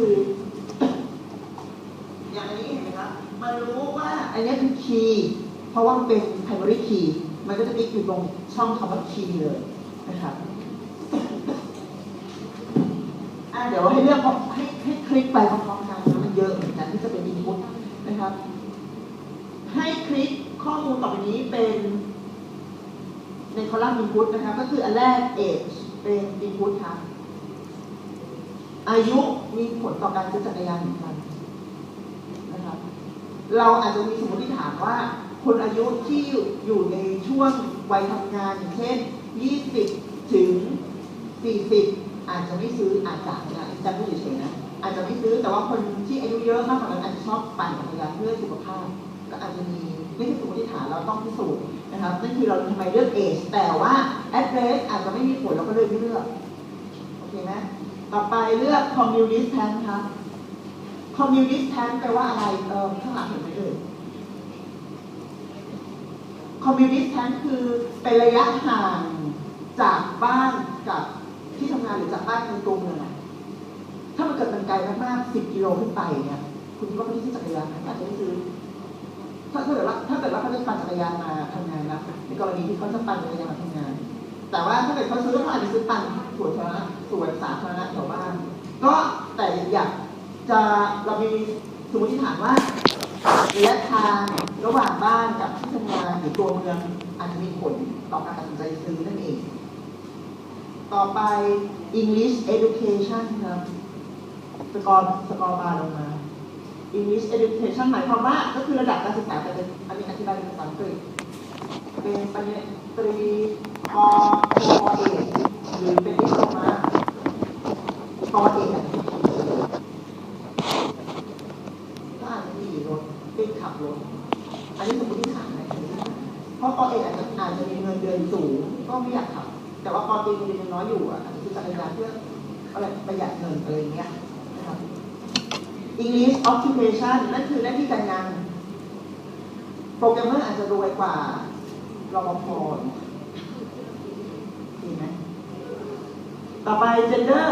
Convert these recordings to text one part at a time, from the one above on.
คือ อย่างอันนี้เห็นไหมครับมันรู้ว่าอันนี้คือคีย์เพราะว่ามันเป็น primary key มันก็จะติ๊กอยู่ตรงช่องคำว่าคีย์เลยนะครับอะเดี๋ยวให้เลือกให้ให้คลิกไปพร้อมๆกันนะมันเยอะเหมือนกันที่จะเป็น input นะครับ ให้คลิกข้อมูลต่อไปนี้เป็นในคอลัมน์ input นะครับ ก็คืออันแรก age เป็น input ครับ อายุมีผลต่อการซื้อจักรยานเหมือนกันนะครับเราอาจจะมีสมมติฐานว่า คนอายุที่อยู่ในช่วงวัยทำงานอย่างเช่น 20 ถึง 40 อาจจะไม่ซื้ออาจจะนะจำไม่เฉยๆนะอาจจะไม่ซื้อแต่ว่าคนที่อายุเยอะมากกว่านั้นอาจจะชอบปั่นจักรยานเพื่อสุขภาพ ก็อาจจะมีไม่ใช่สมมติฐานเราต้องพิสูจน์นะครับนั่นคือเราทำไมเลือก age แต่ว่า address อาจจะไม่มีผลเราก็เลยไม่เลือกโอเคไหม ต่อไปเลือก communist tank ครับ communist tank แปลว่าอะไรเออข้างหลังเห็นไหมเอ่ย communist tank คือเป็นระยะห่างจากบ้านกับที่ทำงานหรือจากบ้านในตัวเมืองถ้ามันเกิดมันไกลมากๆ10กิโลขึ้นไปเนี่ยคุณคิดว่าเขาจะซื้อจักรยานอาจจะไม่ซื้อถ้าเกิดว่าถ้าเกิดว่าเขาจะปั่นจักรยานมาทำงานนะในกรณีที่เขาจะปั่นจักรยานมาทำงาน แต่ว่าถ้าเกิดเขาซื้อเขาอาจจะซื้อปั่น สวนสาธารณะสวนสาธารณะแถวบ้านก็แต่อยากจะเรามีสมมติฐานว่าระยะทางระหว่างบ้านกับที่ทำงานหรือตัวเมืองอาจจะมีผลต่อการตัดสินใจซื้อนั่นเอง ต่อไป English Education ครับสกอร์สกอร์บาร์ลงมา English Education หมายความว่าก็คือระดับการศึกษาแต่เป็นอันนี้อธิบายเป็นภาษาอังกฤษเป็นปริญญาตรีปอโทเอก หรือเป็นดิโลมาปอเอกอะก็อาจจะมีรถเป็นขับรถอันนี้สมมติฐานนะเพราะปอเอกอาจจะอาจจะมีเงินเดือนสูงก็ไม่อยากขับ แต่ว่าปอตรีเงินเดือนน้อยอยู่อะอาจจะซื้อจักรยานเพื่ออะไรประหยัดเงินอะไรอย่างเงี้ยนะครับ English occupation นั่นคือหน้าที่การงานโปรแกรมเมอร์อาจจะรวยกว่ารปภดีไหม ต่อไป gender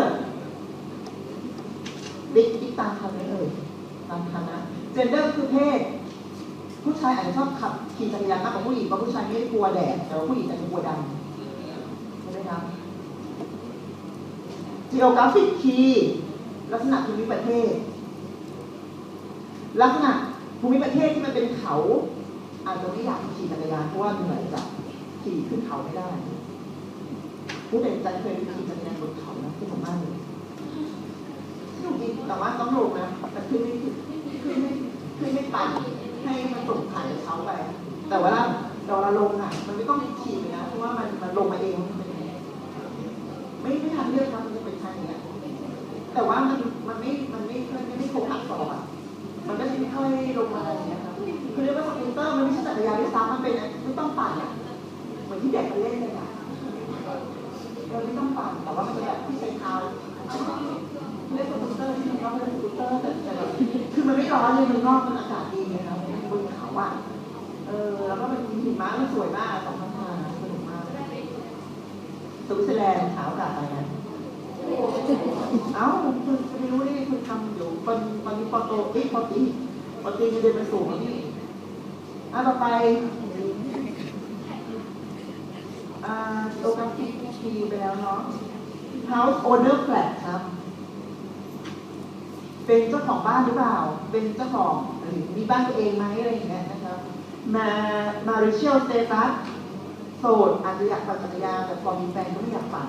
บิ๊กบิ๊กตามทันไหมเอ่ยตามทันนะ gender คือเพศ ผู้ชายอาจจะชอบขับขี่จักรยานมากกว่าผู้หญิงเพราะผู้ชายไม่ได้กลัวแดดแต่ว่าผู้หญิงอาจจะกลัวดำใช่ไหมครับ geographic key ลักษณะภูมิประเทศ ลักษณะภูมิประเทศที่มันเป็นเขาอาจจะไม่อยากขี่จักรยานเพราะว่าเหนื่อยจากขี่ขึ้นเขาไม่ได้ ผู้เป็นใจเคยขี่จักรยานบนเขานะที่ผมมากเลยสนุกดีแต่ว่าต้องลงนะ แต่ขึ้นไม่ขึ้นไม่ขึ้นไม่ปั่นให้มันส่งผ่านเขาไป แต่วลาแต่เวลาลงอะ มันไม่ต้องขี่เลยนะ เพราะว่ามันมันลงมาเอง ไม่ไม่ทันเลือกครับมันจะเป็นทางอย่างเงี้ยแต่ว่ามันมันไม่ มันไม่มันไม่ได้โค้งหักศอกอะ มันก็จะค่อยลงมาอย่างเงี้ยครับคือเรียกว่าสกูตเตอร์มันไม่ใช่จักรยานด้วยซ้ำมันเป็นไม่ต้องปั่นอะ เหมือนที่เด็กมันเล่นเลยอะ เราไม่ต้องปั่นแต่ว่ามันจะแบบที่ใช้เท้าเรียกสกูตเตอร์ที่มันก็เป็นสกูตเตอร์แต่แต่แบบคือมันไม่ร้อนเลยมันนอกมันอากาศดีนะครับบนเขาอะเออแล้วก็มันมีหิมะมันสวยมากสองพันห้าสนุกมากสวิตเซอร์แลนด์ขาวกาดอะไรนะเอ้าคุณไม่รู้นี่คุณทำอยู่ตอนตอนนี้ปอโตเอ้ยปอตีปอตีเงินเดือนมันสูงนี่อะต่อไปอ่าโลกรา ฟิกทีไปแล้วเนาะ House Owner Flat ครับ เป็นเจ้าของบ้านหรือเปล่า เป็นเจ้าของหรือมีบ้านตัวเองไหมอะไรอย่างเงี้ยนะครับมา Marital Status โสดอาจจะอยากปั่นจักรยานแต่พอมีแฟนก็ไม่อยากปั่น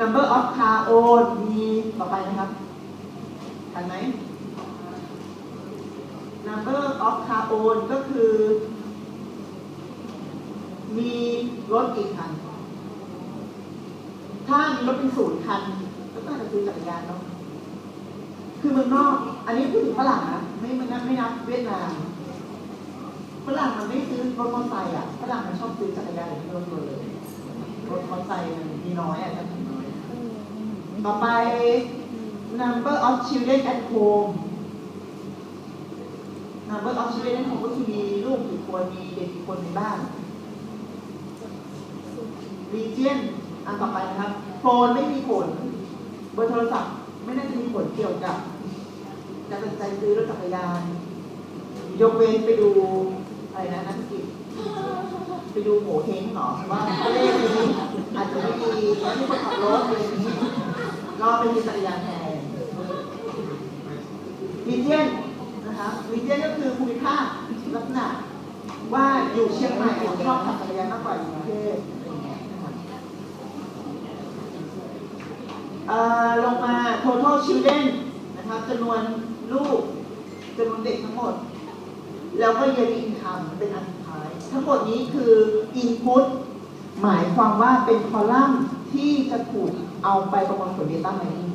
number of car owned มีต่อไปนะครับทันไหม number of car owned ก็คือ มีรถกี่คัน ถ้ามีรถเป็นศูนย์คันก็ต้องจะซื้อจักรยานเนาะคือเมืองนอก อันนี้พูดถึงฝรั่งนะไม่ไม่นับไม่นับเวียดนามฝรั่งมันไม่ซื้อรถมอเตอร์ไซค์อะฝรั่งมันชอบซื้อจักรยานหรือรถยนต์เลยรถมอเตอร์ไซค์มันมีน้อยอะจะถึงน้อยต่อไป number of children at home number of children at home ก็คือมีลูกกี่คนมีเด็กกี่คนในบ้าน region อันต่อไปนะ โฟนไม่มีผล เบอร์โทรศัพท์ไม่น่าจะมีผลเกี่ยวกับการตัดใจซื้อรถจักรยาน ยกเว้นไปดูอะไรนะนักธุรกิจไปดูโหเฮงหรอว่าเลขนี้อาจจะไม่ดีแล้วที่คนขับรถอะไรอย่างนี้ก็ไปมีจักรยานแทนรีเจียนนะคะรีเจียนก็คือภูมิภาคลักษณะว่าอยู่เชียงใหม่ชอบขับจักรยานมากกว่าอยู่กรุงเทพอะไรอย่างเงี้ยนะคะ เอ่อ ลงมา total children นะครับจำนวนลูกจำนวนเด็กทั้งหมด แล้วก็ yearly income เป็นอันสุดท้าย ทั้งหมดนี้คือ input หมายความว่าเป็นคอลัมน์ที่จะถูกเอาไปประมวลผล data mining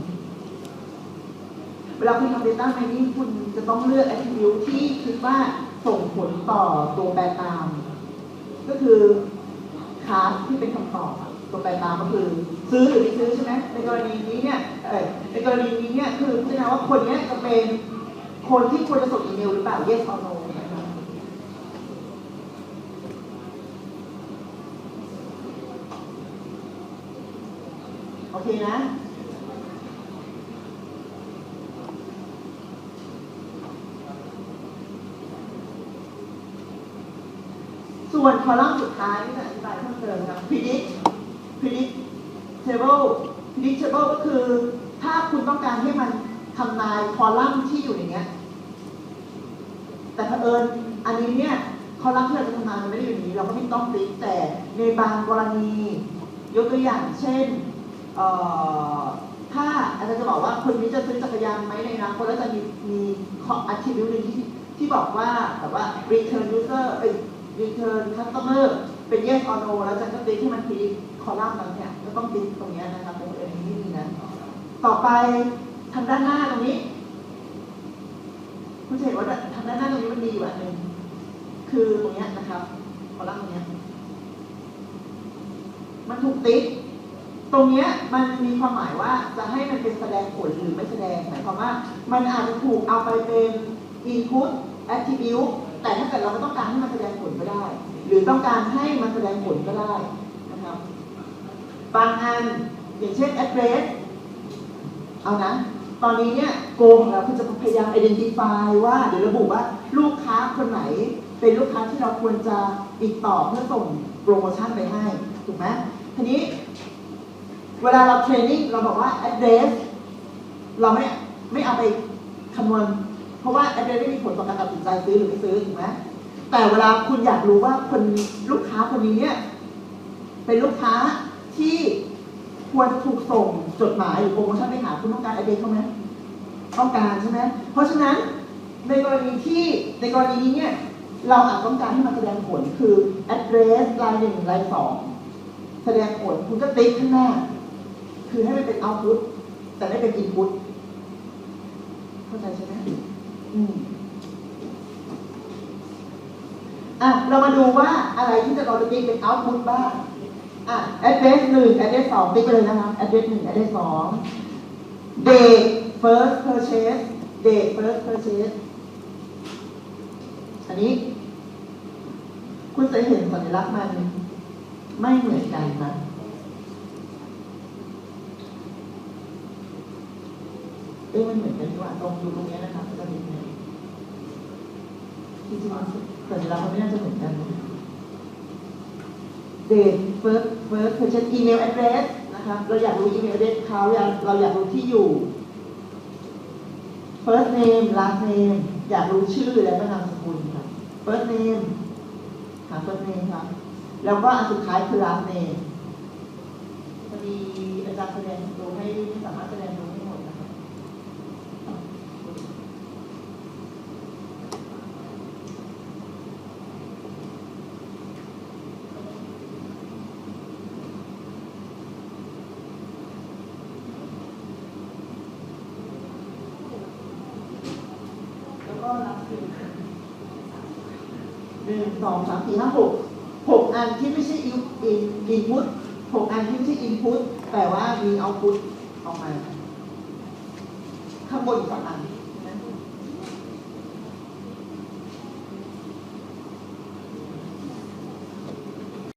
เวลาคุณทำ data mining คุณจะต้องเลือก attribute ที่คิดว่าส่งผลต่อตัวแปรตาม ก็คือคลาสที่เป็นคำตอบ ตัวแปรตามก็คือซื้อหรือไม่ซื้อใช่ไหมในกรณีนี้เนี่ยเออในกรณีนี้เนี่ยคือพิจารณาว่าคนเนี้ยจะเป็นคนที่ควรจะส่งอีเมลหรือเปล่า yes or no โอเคนะส่วนคอลัมน์สุดท้ายที่จะอธิบายเพิ่มเติมครับ predict predictable predictable ก็คือ ถ้าคุณต้องการให้มันทำนายคอลัมน์ที่อยู่ในเนี้ย แต่เผอิญอันนี้เนี่ยคอลัมน์ที่เราจะทำนายมันไม่ได้อยู่นี้เราก็ไม่ต้องติ๊กแต่ในบางกรณี ยกตัวอย่างเช่นถ้าอาจารย์จะบอกว่าคนนี้จะซื้อจักรยานไหมในอนาคตแล้วจะมีมีข้อ attribute หนึ่งที่ที่บอกว่าแบบว่า return user เอ้ย return customer เป็น yes or no แล้วจะก็ติ๊กที่มันทีคอลัมน์นั้นเนี่ย ต้องติ๊กตรงนี้นะครับเป็นอันนี้ไม่มีนะต่อไปทางด้านหน้าตรงนี้คุณจะเห็นว่าทางด้านหน้าตรงนี้มันมีอยู่อันหนึ่งคือตรงนี้นะครับคอลัมน์ตรงนี้มันถูกติ๊กตรงนี้มันมีความหมายว่าจะให้มันเป็นแสดงผลหรือไม่แสดงหมายความว่า มันอาจจะถูกเอาไปเป็น input attribute แต่ถ้าเกิดเราไม่ต้องการให้มันแสดงผลก็ได้ หรือต้องการให้มันแสดงผลก็ได้ อันอย่างเช่น address เอานะ ตอนนี้เนี่ยโกงเราคือจะพยายาม identify ว่าหรือระบุว่าลูกค้าคนไหน เป็นลูกค้าที่เราควรจะติดต่อเพื่อส่งโปรโมชั่นไปให้ ถูกไหมทีนี้ เวลาเราเทรนนิ่งเราบอกว่า address เราไม่ไม่เอาไปคำนวณ เพราะว่า address ไม่มีผลต่อการตัดสินใจซื้อหรือไม่ซื้อถูกไหมแต่เวลาคุณอยากรู้ว่าคนลูกค้าคนนี้เนี่ยเป็นลูกค้าที่ ควรจะถูกส่งจดหมายหรือโปรโมชั่นไปหาคุณต้องการ address เขาไหมต้องการใช่ไหมเพราะฉะนั้นในกรณีที่ในกรณีนี้เนี่ยเราอาจต้องการให้มันแสดงผลคือ address รายหนึ่งรายสองแสดงผลคุณก็ติ๊กข้างหน้า คือให้มันเป็น output แต่ไม่เป็น input เข้าใจใช่ไหมอืมอะเรามาดูว่าอะไรที่จะเราจะติ๊กเป็น output บ้าง อะ address หนึ่ง address สองติ๊กไปเลยนะคะ address หนึ่ง address สอง date first purchase date first purchase อันนี้ คุณจะเห็นสัญลักษณ์มันไม่เหมือนกันนะเอ้ยมันเหมือนกันดีกว่าตรงดูตรงนี้นะครับจะมีเนี่จริงๆมันสัญลักษณ์มันไม่น่าจะเหมือนกันนะ date first first purchase email address นะคะเราอยากรู้ email address เขาอยากเราอยากรู้ที่อยู่ first name last name อยากรู้ชื่อและก็นามสกุลค่ะ first name หา first name ครับแล้วก็อันสุดท้ายคือ last name พอดีอาจารย์แสดงตัวให้ไม่สามารถแสดงดูให้หมดนะครับ แล้วก็รับคืน หนึ่งสองสามสี่ห้าหกหกอันที่ไม่ใช่อินอินพุตหกอันที่ไม่ใช่อินพุตแต่ว่ามีเอาพุตออกมา ข้างบนอีกสองอัน